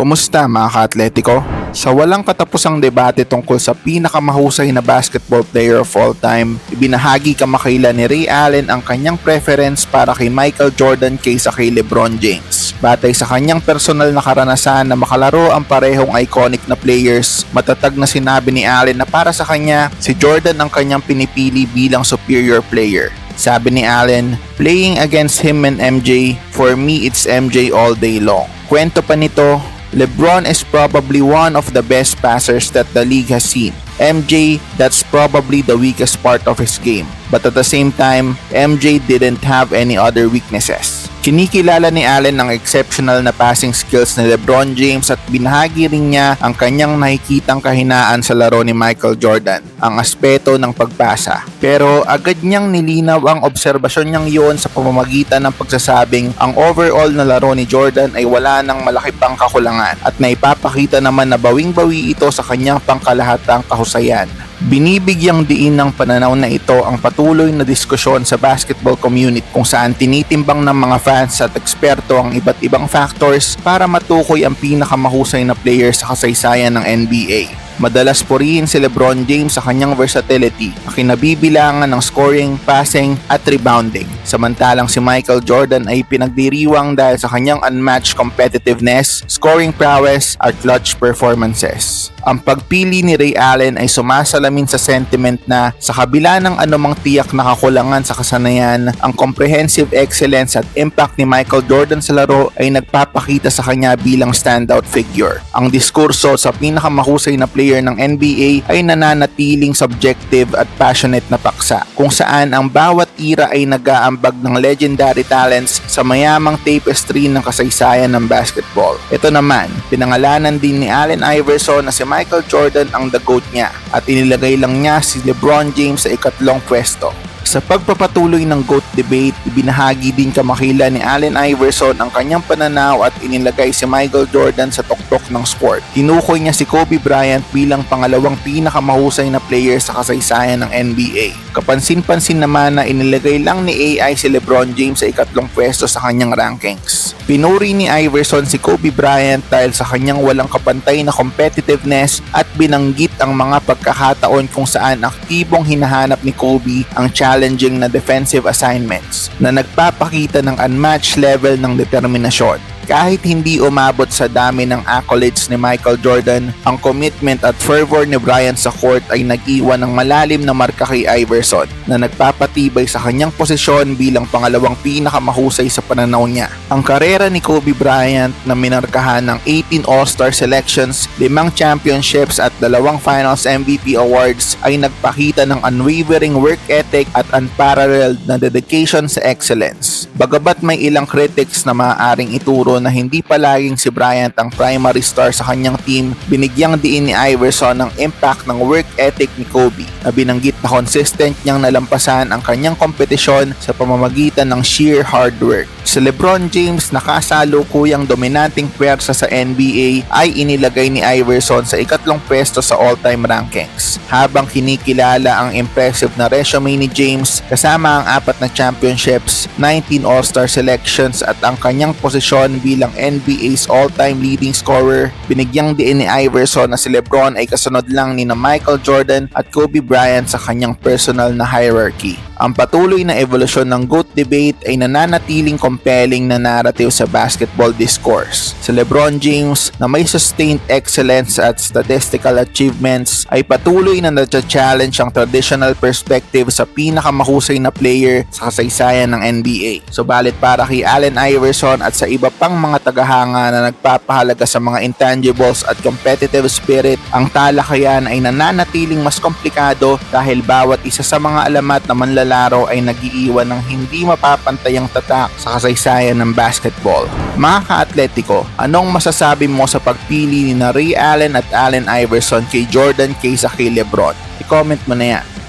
Kumusta mga ka-atletiko? Sa walang katapusang debate tungkol sa pinakamahusay na basketball player of all time, ibinahagi kamakailan ni Ray Allen ang kanyang preference para kay Michael Jordan kaysa kay LeBron James. Batay sa kanyang personal na karanasan na makalaro ang parehong iconic na players, matatag na sinabi ni Allen na para sa kanya, si Jordan ang kanyang pinipili bilang superior player. Sabi ni Allen, playing against him and MJ, for me it's MJ all day long. Kwento pa nito, LeBron is probably one of the best passers that the league has seen. MJ, that's probably the weakest part of his game. But at the same time, MJ didn't have any other weaknesses. Kinikilala ni Allen ang exceptional na passing skills ni LeBron James at binahagi rin niya ang kanyang nakikitang kahinaan sa laro ni Michael Jordan, ang aspeto ng pagpasa. Pero agad niyang nilinaw ang obserbasyon niyang iyon sa pamamagitan ng pagsasabing ang overall na laro ni Jordan ay wala ng malaki pang kakulangan at naipapakita naman na bawing-bawi ito sa kanyang pangkalahatang kahusayan. Binibigyang diin ng pananaw na ito ang patuloy na diskusyon sa basketball community kung saan tinitimbang ng mga fans at eksperto ang iba't ibang factors para matukoy ang pinakamahusay na player sa kasaysayan ng NBA. Madalas purihin si LeBron James sa kanyang versatility na kinabibilangan ng scoring, passing at rebounding. Samantalang si Michael Jordan ay pinagdiriwang dahil sa kanyang unmatched competitiveness, scoring prowess at clutch performances. Ang pagpili ni Ray Allen ay sumasalamin sa sentiment na sa kabila ng anumang tiyak na kakulangan sa kasanayan, ang comprehensive excellence at impact ni Michael Jordan sa laro ay nagpapakita sa kanya bilang standout figure. Ang diskurso sa pinakamahusay na player ng NBA ay nananatiling subjective at passionate na paksa kung saan ang bawat tira ay nag-aambag ng legendary talents sa mayamang tapestry ng kasaysayan ng basketball. Ito naman, pinangalanan din ni Allen Iverson na si Michael Jordan ang the GOAT niya at inilagay lang niya si LeBron James sa ikatlong pwesto. Sa pagpapatuloy ng GOAT debate, ibinahagi din kamakila ni Allen Iverson ang kanyang pananaw at inilagay si Michael Jordan sa tuktok ng sport. Tinukoy niya si Kobe Bryant bilang pangalawang pinakamahusay na player sa kasaysayan ng NBA. Kapansin-pansin naman na inilagay lang ni AI si LeBron James sa ikatlong pwesto sa kanyang rankings. Pinuri ni Iverson si Kobe Bryant dahil sa kanyang walang kapantay na competitiveness at binanggit ang mga pagkakataon kung saan aktibong hinahanap ni Kobe ang challenging na defensive assignments na nagpapakita ng unmatched level ng determinasyon. Kahit hindi umabot sa dami ng accolades ni Michael Jordan, ang commitment at fervor ni Bryant sa court ay nag-iwan ng malalim na marka kay Iverson na nagpapatibay sa kanyang posisyon bilang pangalawang pinakamahusay sa pananaw niya. Ang karera ni Kobe Bryant na minarkahan ng 18 All-Star selections, limang championships at dalawang Finals MVP awards ay nagpakita ng unwavering work ethic at unparalleled na dedication sa excellence. Bagabat may ilang critics na maaaring ituro na hindi palaging si Bryant ang primary star sa kanyang team, binigyang diin ni Iverson ng impact ng work ethic ni Kobe na binanggit na consistent niyang nalampasan ang kanyang kompetisyon sa pamamagitan ng sheer hard work. Si LeBron James na kasalukuyang dominanting pwersa sa NBA ay inilagay ni Iverson sa ikatlong pwesto sa all-time rankings. Habang kinikilala ang impressive na resume ni James kasama ang apat na championships, 19 All-Star selections at ang kanyang posisyon bilang NBA's all-time leading scorer, binigyang diin ni Iverson na si LeBron ay kasunod lang ni na Michael Jordan at Kobe Bryant sa kanyang personal na hierarchy. Ang patuloy na evolusyon ng GOAT debate ay nananatiling compelling na narrative sa basketball discourse. Si LeBron James na may sustained excellence at statistical achievements ay patuloy na na-challenge ang traditional perspective sa pinakamahusay na player sa kasaysayan ng NBA. Subalit para kay Allen Iverson at sa iba pang mga tagahanga na nagpapahalaga sa mga intangibles at competitive spirit, ang talakayan ay nananatiling mas komplikado dahil bawat isa sa mga alamat na manlalaro ay nagiiwan ng hindi mapapantayang tatak sa kasaysayan ng basketball. Mga ka-atletiko, anong masasabi mo sa pagpili ni Ray Allen at Allen Iverson kay Jordan kaysa kay Lebron? I-comment mo na yan.